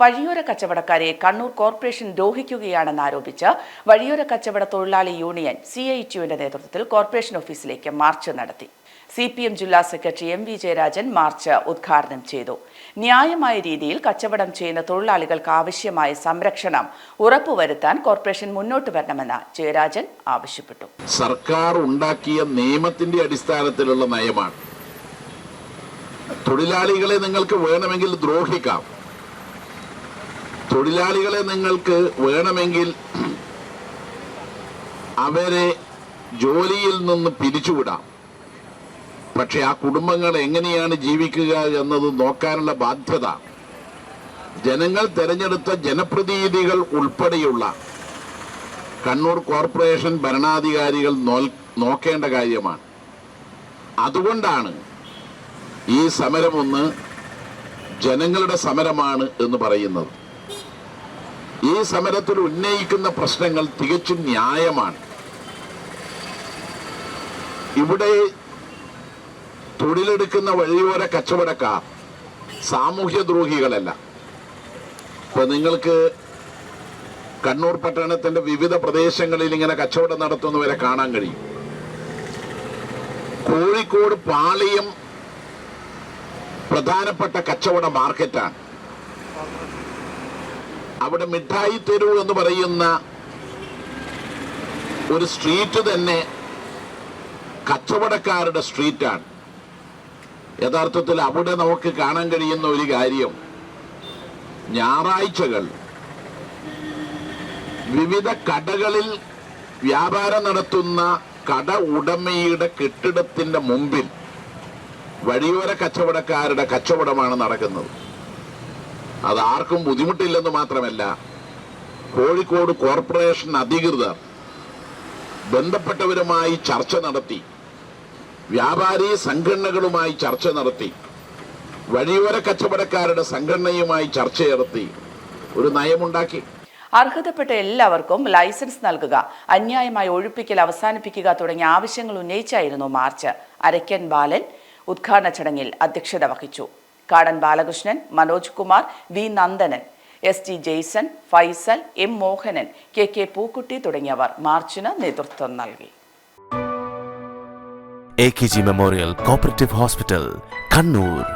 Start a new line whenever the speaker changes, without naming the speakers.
വഴിയോര കച്ചവടക്കാരെ കണ്ണൂർ കോർപ്പറേഷൻ ദ്രോഹിക്കുകയാണെന്ന് ആരോപിച്ച് വഴിയോര കച്ചവട തൊഴിലാളി യൂണിയൻ സി ഐ ടിയുവിന്റെ നേതൃത്വത്തിൽ കോർപ്പറേഷൻ ഓഫീസിലേക്ക് മാർച്ച് നടത്തി. സി പി എം ജില്ലാ secretary M V Jayarajan march ഉദ്ഘാടനം ചെയ്തു. ന്യായമായ രീതിയിൽ കച്ചവടം ചെയ്യുന്ന തൊഴിലാളികൾക്ക് ആവശ്യമായ സംരക്ഷണം ഉറപ്പുവരുത്താൻ കോർപ്പറേഷൻ മുന്നോട്ട് വരണമെന്ന് ജയരാജൻ ആവശ്യപ്പെട്ടു.
സർക്കാർ ഉണ്ടാക്കിയ നിയമത്തിന്റെ അടിസ്ഥാനത്തിലുള്ള നയമാണ്. തൊഴിലാളികളെ നിങ്ങൾക്ക് വേണമെങ്കിൽ ദ്രോഹിക്കാം. തൊഴിലാളികളെ നിങ്ങൾക്ക് വേണമെങ്കിൽ അവരെ ജോലിയിൽ നിന്ന് പിരിച്ചുവിടാം. പക്ഷെ ആ കുടുംബങ്ങൾ എങ്ങനെയാണ് ജീവിക്കുക എന്നത് നോക്കാനുള്ള ബാധ്യത. ജനങ്ങൾ തെരഞ്ഞെടുത്ത ജനപ്രതിനിധികൾ ഉൾപ്പെടെയുള്ള കണ്ണൂർ കോർപ്പറേഷൻ ഭരണാധികാരികൾ നോക്കേണ്ട കാര്യമാണ്. അതുകൊണ്ടാണ് ഈ സമരമൊന്ന് ജനങ്ങളുടെ സമരമാണ് എന്ന് പറയുന്നത്. ഈ സമരത്തിൽ ഉന്നയിക്കുന്ന പ്രശ്നങ്ങൾ തികച്ചും ന്യായമാണ്. ഇവിടെ തൊഴിലെടുക്കുന്ന വഴിയോര കച്ചവടക്കാർ സാമൂഹ്യ ദ്രോഹികളല്ല. ഇപ്പൊ നിങ്ങൾക്ക് കണ്ണൂർ പട്ടണത്തിന്റെ വിവിധ പ്രദേശങ്ങളിൽ ഇങ്ങനെ കച്ചവടം നടത്തുന്നവരെ കാണാൻ കഴിയും. കോഴിക്കോട് പാളിയം പ്രധാനപ്പെട്ട കച്ചവട മാർക്കറ്റാണ്. അവിടെ മിഠായി തെരുവ് എന്ന് പറയുന്ന ഒരു സ്ട്രീറ്റ് തന്നെ കച്ചവടക്കാരുടെ സ്ട്രീറ്റാണ്. യഥാർത്ഥത്തിൽ അവിടെ നമുക്ക് കാണാൻ കഴിയുന്ന ഒരു കാര്യം ഞായറാഴ്ചകൾ വിവിധ കടകളിൽ വ്യാപാരം നടത്തുന്ന കട ഉടമയുടെ കെട്ടിടത്തിന്റെ മുമ്പിൽ വഴിയോര കച്ചവടക്കാരുടെ കച്ചവടമാണ് നടക്കുന്നത്. അത് ആർക്കും ബുദ്ധിമുട്ടില്ലെന്ന് മാത്രമല്ല കോഴിക്കോട് കോർപ്പറേഷൻ അധികൃതർ ബന്ധപ്പെട്ടവരുമായി ചർച്ച നടത്തി വ്യാപാരി സംഘടനകളുമായി ചർച്ച നടത്തി വഴിയോര കച്ചവടക്കാരുടെ സംഘടനയുമായി ചർച്ച നടത്തി ഒരു നയമുണ്ടാക്കി.
അർഹതപ്പെട്ട എല്ലാവർക്കും ലൈസൻസ് നൽകുക അന്യായമായി ഒഴിപ്പിക്കൽ അവസാനിപ്പിക്കുക തുടങ്ങിയ ആവശ്യങ്ങൾ ഉന്നയിച്ചായിരുന്നു മാർച്ച്. അരക്കൻ ബാലൻ ഉദ്ഘാടന ചടങ്ങിൽ അധ്യക്ഷത വഹിച്ചു. Kadan Balakrishnan Manoj Kumar V Nandanan S T Jaison Faisal M Mohanan K K Pookutty തുടങ്ങിയവർ മാർച്ചിന് നേതൃത്വം നൽകി.
A K G memorial cooperative hospital Kannur.